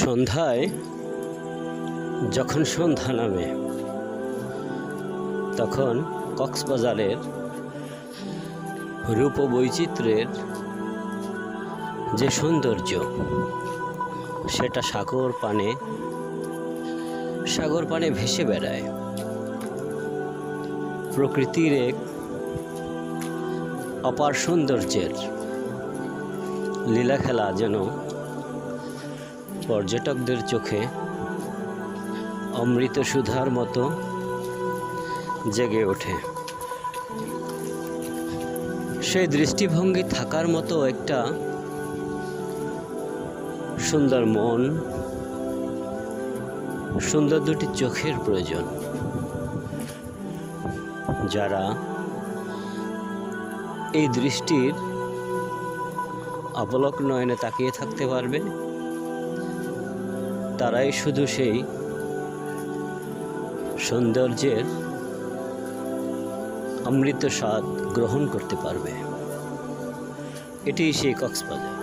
সন্ধ্যায় যখন সন্ধ্যা নামে, তখন কক্সবাজারের রূপ বৈচিত্র্যের যে সৌন্দর্য, সেটা সাগর পানে সাগর পানে ভেসে বেড়ায়। প্রকৃতির এক অপার সৌন্দর্যের লীলা খেলা যেন পর্যটকদের চোখে অমৃত সুধার মতো জেগে ওঠে। সেই দৃষ্টিভঙ্গি থাকার মতো একটা সুন্দর মন, সুন্দর দুটি চোখের প্রয়োজন, যারা এই দৃষ্টির অবলক নয়নে তাকিয়ে থাকতে পারবে। তারাই শুধু সেই সৌন্দর্যের অমৃত স্বাদ গ্রহণ করতে পারবে। এটি সেই কক্সবাজার।